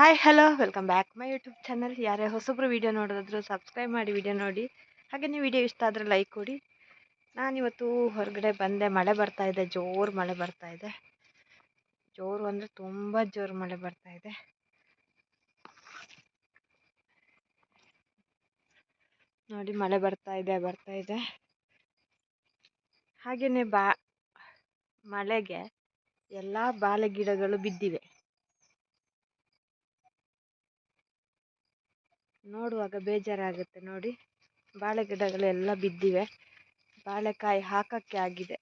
Hi hello welcome back my YouTube channel ಯಾರೇ ಹೊಸಬ್ರು video ನೋಡೋದಾದರೂ ಸಬ್ಸ್ಕ್ರೈಬ್ ಮಾಡಿ ವಿಡಿಯೋ ನೋಡಿ. ಹಾಗೆಯೇ ವಿಡಿಯೋ ಇಷ್ಟ ಆದರೆ ಲೈಕ್ ಕೊಡಿ. ನಾನಿವತ್ತು ಹೊರಗಡೆ ಬಂದೆ. ಮಳೆ ಬರ್ತಾ ಇದೆ. ಜೋರು ಮಳೆ ಬರ್ತಾ ಇದೆ. ಜೋರು ಅಂದರೆ ತುಂಬ ಜೋರು ಮಳೆ ಬರ್ತಾ ಇದೆ. ನೋಡಿ, ಮಳೆ ಬರ್ತಾ ಇದೆ ಬರ್ತಾ ಇದೆ. ಹಾಗೆಯೇ ಬಾ ಮಳೆಗೆ ಎಲ್ಲ ಬಾಳೆ ಗಿಡಗಳು ಬಿದ್ದಿವೆ. ನೋಡುವಾಗ ಬೇಜಾರಾಗುತ್ತೆ ನೋಡಿ. ಬಾಳೆ ಗಿಡಗಳೆಲ್ಲ ಬಿದ್ದಿವೆ. ಬಾಳೆಕಾಯಿ ಹಾಕಕ್ಕೆ ಆಗಿದೆ.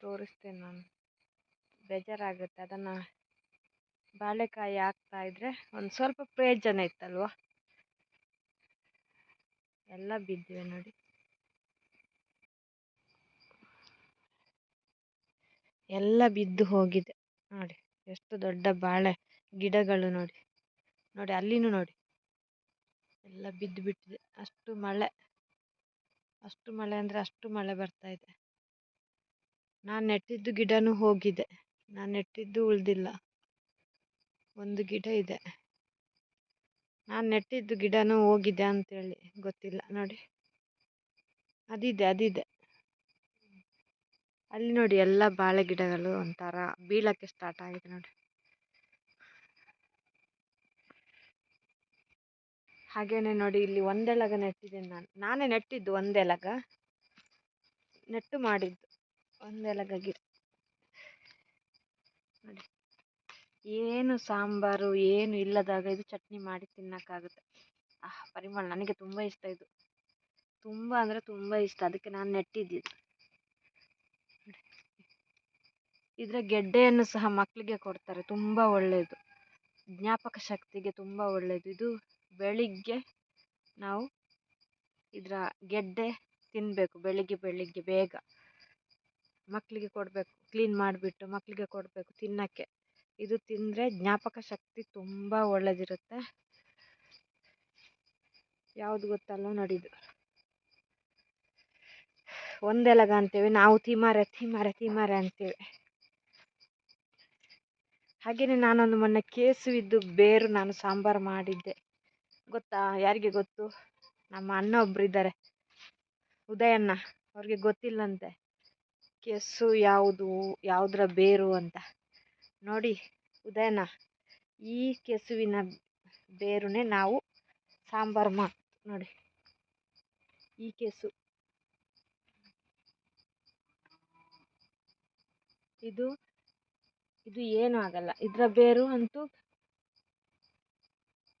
ತೋರಿಸ್ತೇನೆ ನಾನು. ಬೇಜಾರಾಗುತ್ತೆ. ಅದನ್ನು ಬಾಳೆಕಾಯಿ ಹಾಕ್ತಾ ಇದ್ರೆ ಒಂದು ಸ್ವಲ್ಪ ಪ್ರಯೋಜನ ಇತ್ತಲ್ವ? ಎಲ್ಲ ಬಿದ್ದಿವೆ ನೋಡಿ. ಎಲ್ಲ ಬಿದ್ದು ಹೋಗಿದೆ. ನೋಡಿ, ಎಷ್ಟು ದೊಡ್ಡ ಬಾಳೆ, ಗಿಡಗಳು ನೋಡಿ ನೋಡಿ ಅಲ್ಲಿನೂ ನೋಡಿ. ಎಲ್ಲ ಬಿದ್ದು ಬಿಟ್ಟಿದೆ. ಅಷ್ಟು ಮಳೆ ಅಷ್ಟು ಮಳೆ ಅಂದರೆ ಅಷ್ಟು ಮಳೆ ಬರ್ತಾ ಇದೆ. ನಾನು ನೆಟ್ಟಿದ್ದು ಗಿಡನೂ ಹೋಗಿದೆ. ನಾನು ನೆಟ್ಟಿದ್ದು ಉಳಿದಿಲ್ಲ. ಒಂದು ಗಿಡ ಇದೆ. ನಾನು ನೆಟ್ಟಿದ್ದು ಗಿಡನೂ ಹೋಗಿದೆ ಅಂತೇಳಿ ಗೊತ್ತಿಲ್ಲ. ನೋಡಿ, ಅದಿದೆ ಅದಿದೆ. ಅಲ್ಲಿ ನೋಡಿ ಎಲ್ಲ ಬಾಳೆ ಗಿಡಗಳು ಒಂಥರ ಬೀಳಕ್ಕೆ ಸ್ಟಾರ್ಟ್ ಆಗಿದೆ ನೋಡಿ. ಹಾಗೇನೆ ನೋಡಿ ಇಲ್ಲಿ ಒಂದೆಲಗ ನೆಟ್ಟಿದ್ದೀನಿ ನಾನು. ನಾನೇ ನೆಟ್ಟಿದ್ದು ಒಂದೆಲಗ ನೆಟ್ಟು ಮಾಡಿದ್ದು ಒಂದೆಲಗ ಗಿಡ ನೋಡಿ. ಏನು ಸಾಂಬಾರು ಏನು ಇಲ್ಲದಾಗ ಇದು ಚಟ್ನಿ ಮಾಡಿ ತಿನ್ನಕ್ಕಾಗುತ್ತೆ. ಆ ಪರಿಮಳ ನನಗೆ ತುಂಬ ಇಷ್ಟ ಇದು. ತುಂಬ ಅಂದರೆ ತುಂಬ ಇಷ್ಟ. ಅದಕ್ಕೆ ನಾನು ನೆಟ್ಟಿದ್ದಿದ್ದು. ಇದರ ಗೆಡ್ಡೆಯನ್ನು ಸಹ ಮಕ್ಕಳಿಗೆ ಕೊಡ್ತಾರೆ. ತುಂಬ ಒಳ್ಳೆಯದು ಜ್ಞಾಪಕ ಶಕ್ತಿಗೆ ತುಂಬ ಒಳ್ಳೆಯದು ಇದು ಬೆಳಿಗ್ಗೆ ನಾವು ಇದರ ಗೆಡ್ಡೆ ತಿನ್ನಬೇಕು ಬೆಳಿಗ್ಗೆ ಬೆಳಿಗ್ಗೆ ಬೇಗ. ಮಕ್ಕಳಿಗೆ ಕೊಡಬೇಕು. ಕ್ಲೀನ್ ಮಾಡಿಬಿಟ್ಟು ಮಕ್ಕಳಿಗೆ ಕೊಡಬೇಕು ತಿನ್ನೋಕ್ಕೆ. ಇದು ತಿಂದರೆ ಜ್ಞಾಪಕ ಶಕ್ತಿ ತುಂಬ ಒಳ್ಳೆಯದಿರುತ್ತೆ ಯಾವುದು ಗೊತ್ತಲ್ಲ ನಡೀದು ಒಂದೆಲಗ ಅಂತೇವೆ. ನಾವು ತಿಮಾರೆ ತಿಮಾರೆ ತಿಮಾರೆ ಅಂತೇವೆ. ಹಾಗೆಯೇ ನಾನೊಂದು ಮೊನ್ನೆ ಕೇಸುವಿದ್ದು ಬೇರು ನಾನು ಸಾಂಬಾರು ಮಾಡಿದ್ದೆ. ಗೊತ್ತಾ? ಯಾರಿಗೆ ಗೊತ್ತು? ನಮ್ಮ ಅಣ್ಣ ಒಬ್ರು ಇದ್ದಾರೆ. ಉದಯಣ್ಣ. ಅವ್ರಿಗೆ ಗೊತ್ತಿಲ್ಲಂತೆ. ಕೇಸು ಯಾವುದು, ಯಾವುದರ ಬೇರು ಅಂತ. ನೋಡಿ, ಉದಯಣ್ಣ, ಈ ಕೆಸುವಿನ ಬೇರುನೇ ನಾವು ಸಾಂಬಾರು ಮಾಡಿ, ನೋಡಿ. ಈ ಕೆಸು. ಇದು ಇದು ಏನೂ ಆಗಲ್ಲ. ಇದರ ಬೇರು ಅಂತೂ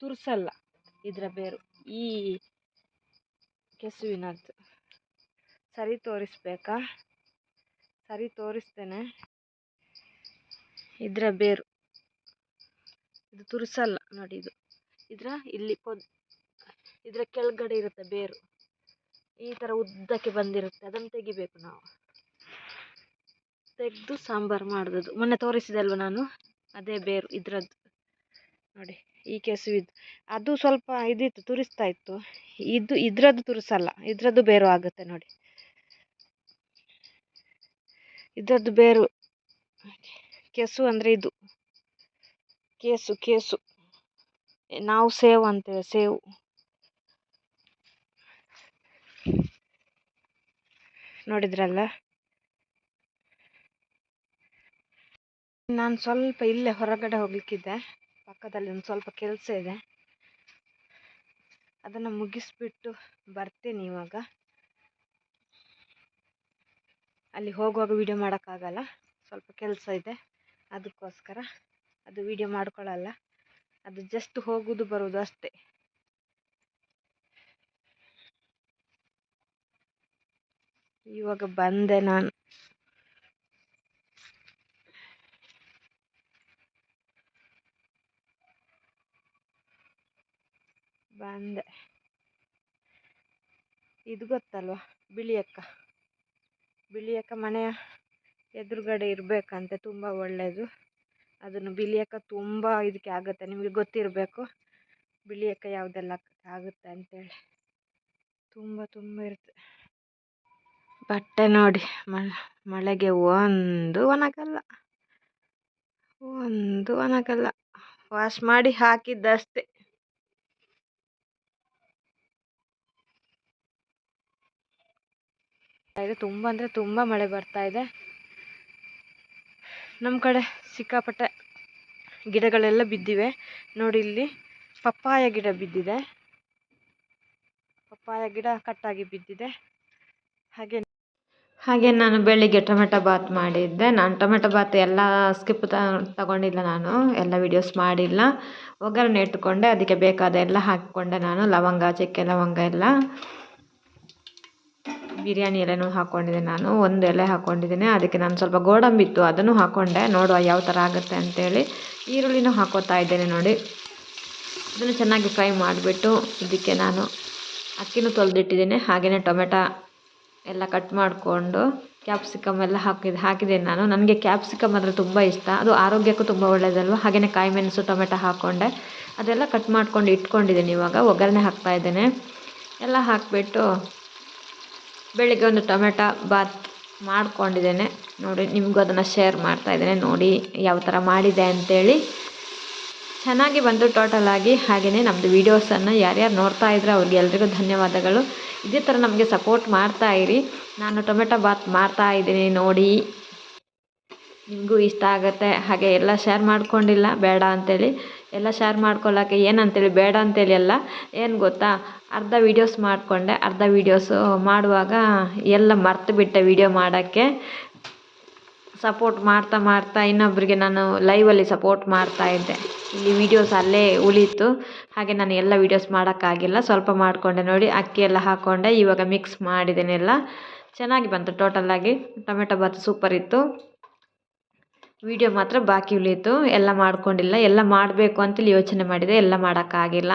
ತುರ್ಸಲ್ಲ. ಇದರ ಬೇರು. ಈ ಕೆಸುವಿನದ್ದು. ಸರಿ ತೋರಿಸ್ಬೇಕಾ? ಸರಿ ತೋರಿಸ್ತೇನೆ. ಇದರ ಬೇರು. ಇದು ತುರ್ಸಲ್ಲ ನೋಡಿ ಇದು. ಇದರ ಇಲ್ಲಿ ಪೊದ್, ಇದರ ಕೆಳಗಡೆ ಇರುತ್ತೆ ಬೇರು. ಈ ಥರ ಉದ್ದಕ್ಕೆ ಬಂದಿರುತ್ತೆ. ಅದನ್ನು ತೆಗಿಬೇಕು ನಾವು. ತೆಗೆದು ಸಾಂಬಾರು ಮಾಡೋದು ಮೊನ್ನೆ ತೋರಿಸಿದಲ್ವ ನಾನು? ಅದೇ ಬೇರು, ಇದರದ್ದು. ನೋಡಿ, ಈ ಕೆಸುವಿದ್ದು ಅದು ಸ್ವಲ್ಪ ಇದಿತ್ತು, ತುರಿಸ್ತಾ ಇತ್ತು. ಇದು ಇದರದ್ದು ತುರಿಸಲ್ಲ, ಇದರದ್ದು ಬೇರು ಆಗುತ್ತೆ ನೋಡಿ. ಇದರದ್ದು ಬೇರು, ಕೆಸು ಅಂದರೆ ಇದು. ಕೇಸು ಕೇಸು. ನಾವು ಸೇವು ಅಂತೇವೆ, ಸೇವು. ನೋಡಿದ್ರಲ್ಲ? ನಾನು ಸ್ವಲ್ಪ ಇಲ್ಲೇ ಹೊರಗಡೆ ಹೋಗ್ಲಿಕ್ಕಿದ್ದೆ ಪಕ್ಕದಲ್ಲಿ ಒಂದು ಸ್ವಲ್ಪ ಕೆಲಸ ಇದೆ. ಅದನ್ನು ಮುಗಿಸ್ಬಿಟ್ಟು ಬರ್ತೀನಿ ಇವಾಗ. ಅಲ್ಲಿ ಹೋಗುವಾಗ ವಿಡಿಯೋ ಮಾಡೋಕ್ಕಾಗಲ್ಲ. ಸ್ವಲ್ಪ ಕೆಲಸ ಇದೆ. ಅದಕ್ಕೋಸ್ಕರ ಅದು ವಿಡಿಯೋ ಮಾಡ್ಕೊಳ್ಳಲ್ಲ. ಅದು ಜಸ್ಟ್ ಹೋಗೋದು ಬರುವುದು ಅಷ್ಟೇ. ಇವಾಗ ಬಂದೆ ನಾನು. ಬಂದೆ. ಇದು ಗೊತ್ತಲ್ವ? ಬಿಳಿಯಕ್ಕ. ಬಿಳಿಯಕ್ಕ ಮನೆಯ ಎದುರುಗಡೆ ಇರಬೇಕಂತೆ, ತುಂಬ ಒಳ್ಳೆಯದು ಅದನ್ನು ಬಿಳಿಯಕ್ಕ ತುಂಬ ಇದಕ್ಕೆ ಆಗುತ್ತೆ. ನಿಮಗೆ ಗೊತ್ತಿರಬೇಕು, ಬಿಳಿಯಕ್ಕ ಯಾವುದೆಲ್ಲ ಆಗುತ್ತೆ ಅಂತೇಳಿ. ತುಂಬ ತುಂಬ ಇರುತ್ತೆ. ಬಟ್ಟೆ ನೋಡಿ ಮಳೆಗೆ ಒಂದು ಒಣಗಲ್ಲ. ಒಂದು ಒಣಗಲ್ಲ. ವಾಶ್ ಮಾಡಿ ಹಾಕಿದ್ದಷ್ಟೇ. ಇದೆ. ತುಂಬ ಅಂದರೆ ತುಂಬ ಮಳೆ ಬರ್ತಾ ಇದೆ. ನಮ್ಮ ಕಡೆ ಸಿಕ್ಕಾಪಟ್ಟೆ ಗಿಡಗಳೆಲ್ಲ ಬಿದ್ದಿವೆ. ನೋಡಿ ಇಲ್ಲಿ ಪಪ್ಪಾಯ ಗಿಡ ಬಿದ್ದಿದೆ. ಪಪ್ಪಾಯ ಗಿಡ ಕಟ್ಟಾಗಿ ಬಿದ್ದಿದೆ. ಹಾಗೆ ಹಾಗೆ ನಾನು ಬೆಳಿಗ್ಗೆ ಟೊಮೆಟೊ ಬಾತ್ ಮಾಡಿದ್ದೆ. ನಾನು ಟೊಮೆಟೊ ಬಾತ್ ಎಲ್ಲ ಸ್ಕಿಪ್ ತಗೊಂಡಿಲ್ಲ ನಾನು. ಎಲ್ಲ ವಿಡಿಯೋಸ್ ಮಾಡಿಲ್ಲ. ಒಗ್ಗರಣೆ ಇಟ್ಟುಕೊಂಡೆ ಅದಕ್ಕೆ ಬೇಕಾದ ಎಲ್ಲ ಹಾಕಿಕೊಂಡೆ ನಾನು. ಲವಂಗ, ಚಕ್ಕೆ ಲವಂಗ ಎಲ್ಲ. ಬಿರಿಯಾನಿ ಎಲೆನೂ ಹಾಕ್ಕೊಂಡಿದ್ದೆ ನಾನು. ಒಂದು ಎಲೆ ಹಾಕ್ಕೊಂಡಿದ್ದೀನಿ ಅದಕ್ಕೆ ನಾನು ಸ್ವಲ್ಪ ಗೋಡಂಬಿ ಇತ್ತು, ಅದನ್ನು ಹಾಕ್ಕೊಂಡೆ ನೋಡುವ ಯಾವ ಥರ ಆಗುತ್ತೆ ಅಂತೇಳಿ. ಈರುಳ್ಳಿನೂ ಹಾಕೋತಾ ಇದ್ದೇನೆ ನೋಡಿ. ಅದನ್ನು ಚೆನ್ನಾಗಿ ಫ್ರೈ ಮಾಡಿಬಿಟ್ಟು ಇದಕ್ಕೆ ನಾನು ಅಕ್ಕಿನೂ ತೊಳೆದಿಟ್ಟಿದ್ದೀನಿ. ಹಾಗೆಯೇ ಟೊಮೆಟೊ ಎಲ್ಲ ಕಟ್ ಮಾಡಿಕೊಂಡು ಕ್ಯಾಪ್ಸಿಕಮ್ ಎಲ್ಲ ಹಾಕಿದೆ ಹಾಕಿದ್ದೇನೆ ನಾನು. ನನಗೆ ಕ್ಯಾಪ್ಸಿಕಮ್ ಅಂದರೆ ತುಂಬ ಇಷ್ಟ. ಅದು ಆರೋಗ್ಯಕ್ಕೂ ತುಂಬ ಒಳ್ಳೆಯದಲ್ವ? ಹಾಗೆಯೇ ಕಾಯಿ ಮೆಣಸು ಟೊಮೆಟೊ ಹಾಕ್ಕೊಂಡೆ ಅದೆಲ್ಲ ಕಟ್ ಮಾಡ್ಕೊಂಡು ಇಟ್ಕೊಂಡಿದ್ದೀನಿ ಇವಾಗ. ಒಗ್ಗರಣೆ ಹಾಕ್ತಾಯಿದ್ದೇನೆ ಎಲ್ಲ ಹಾಕಿಬಿಟ್ಟು ಬೆಳಿಗ್ಗೆ ಒಂದು ಟೊಮೆಟೊ ಬಾತ್ ಮಾಡ್ಕೊಂಡಿದ್ದೇನೆ. ನೋಡಿ, ನಿಮಗೂ ಅದನ್ನು ಶೇರ್ ಮಾಡ್ತಾಯಿದ್ದೇನೆ ನೋಡಿ, ಯಾವ ಥರ ಮಾಡಿದೆ ಅಂಥೇಳಿ ಚೆನ್ನಾಗಿ ಬಂತು ಆಗಿ ಹಾಗೆಯೇ ನಮ್ಮದು ವೀಡಿಯೋಸನ್ನು ಯಾರ್ಯಾರು ನೋಡ್ತಾ ಇದ್ರೆ ಅವ್ರಿಗೆ ಎಲ್ರಿಗೂ ಧನ್ಯವಾದಗಳು. ಇದೇ ಥರ ನಮಗೆ ಸಪೋರ್ಟ್ ಮಾಡ್ತಾ ಇರಿ. ನಾನು ಟೊಮೆಟೊ ಬಾತ್ ಮಾಡ್ತಾ ಇದ್ದೀನಿ ನೋಡಿ. ನಿಮಗೂ ಇಷ್ಟ ಆಗುತ್ತೆ. ಹಾಗೆ ಎಲ್ಲ ಶೇರ್ ಮಾಡ್ಕೊಂಡಿಲ್ಲ, ಬೇಡ ಅಂಥೇಳಿ ಎಲ್ಲ ಶೇರ್ ಮಾಡ್ಕೊಳ್ಳೋಕ್ಕೆ ಏನಂತೇಳಿ, ಬೇಡ ಅಂತೇಳಿ ಅಲ್ಲ, ಏನು ಗೊತ್ತಾ? ಅರ್ಧ ವೀಡಿಯೋಸ್ ಮಾಡಿಕೊಂಡೆ, ಅರ್ಧ ವೀಡಿಯೋಸು ಮಾಡುವಾಗ ಎಲ್ಲ ಮರ್ತು ಬಿಟ್ಟೆ ವೀಡಿಯೋ ಮಾಡೋಕ್ಕೆ. ಸಪೋರ್ಟ್ ಮಾಡ್ತಾ ಮಾಡ್ತಾ ಇನ್ನೊಬ್ಬರಿಗೆ ನಾನು ಲೈವಲ್ಲಿ ಸಪೋರ್ಟ್ ಮಾಡ್ತಾ ಇದ್ದೆ. ಇಲ್ಲಿ ವೀಡಿಯೋಸ್ ಅಲ್ಲೇ ಉಳೀತು. ಹಾಗೆ ನಾನು ಎಲ್ಲ ವೀಡಿಯೋಸ್ ಮಾಡೋಕ್ಕಾಗಿಲ್ಲ, ಸ್ವಲ್ಪ ಮಾಡಿಕೊಂಡೆ ನೋಡಿ, ಅಕ್ಕಿ ಎಲ್ಲ ಹಾಕ್ಕೊಂಡೆ ಇವಾಗ ಮಿಕ್ಸ್ ಮಾಡಿದ್ದೇನೆಲ್ಲ ಚೆನ್ನಾಗಿ ಬಂತು ಟೋಟಲಾಗಿ ಟೊಮೆಟೊ ಬಾತ್ ಸೂಪರ್ ಇತ್ತು. ವೀಡಿಯೋ ಮಾತ್ರ ಬಾಕಿ ಉಳೀತು ಎಲ್ಲ ಮಾಡ್ಕೊಂಡಿಲ್ಲ. ಎಲ್ಲ ಮಾಡಬೇಕು ಅಂತೇಳಿ ಯೋಚನೆ ಮಾಡಿದೆ. ಎಲ್ಲ ಮಾಡೋಕ್ಕಾಗಿಲ್ಲ.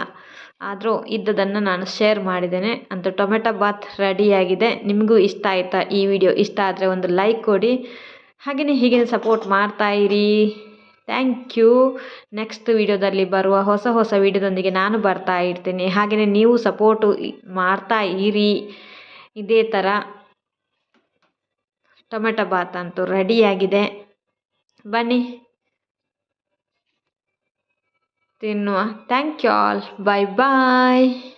ಆದರೂ ಇದ್ದದನ್ನು ನಾನು ಶೇರ್ ಮಾಡಿದ್ದೇನೆ. ಅಂತ ಟೊಮೆಟೊ ಬಾತ್ ರೆಡಿಯಾಗಿದೆ. ನಿಮಗೂ ಇಷ್ಟ ಆಯಿತಾ? ಈ ವಿಡಿಯೋ ಇಷ್ಟ ಆದರೆ ಒಂದು ಲೈಕ್ ಕೊಡಿ. ಹಾಗೆಯೇ ಹೀಗೆ ಸಪೋರ್ಟ್ ಮಾಡ್ತಾ ಇರಿ. ಥ್ಯಾಂಕ್ ಯು ನೆಕ್ಸ್ಟ್ ವಿಡಿಯೋದಲ್ಲಿ ಬರುವ ಹೊಸ ಹೊಸ ವಿಡಿಯೋದೊಂದಿಗೆ ನಾನು ಬರ್ತಾ ಇರ್ತೀನಿ. ಹಾಗೆಯೇ ನೀವು ಸಪೋರ್ಟು ಮಾಡ್ತಾ ಇರಿ. ಇದೇ ಥರ ಟೊಮೆಟೊ ಬಾತ್ ಅಂತೂ ರೆಡಿಯಾಗಿದೆ. ಬನ್ನಿ. ತಿನ್ನುವ. Thank you all bye bye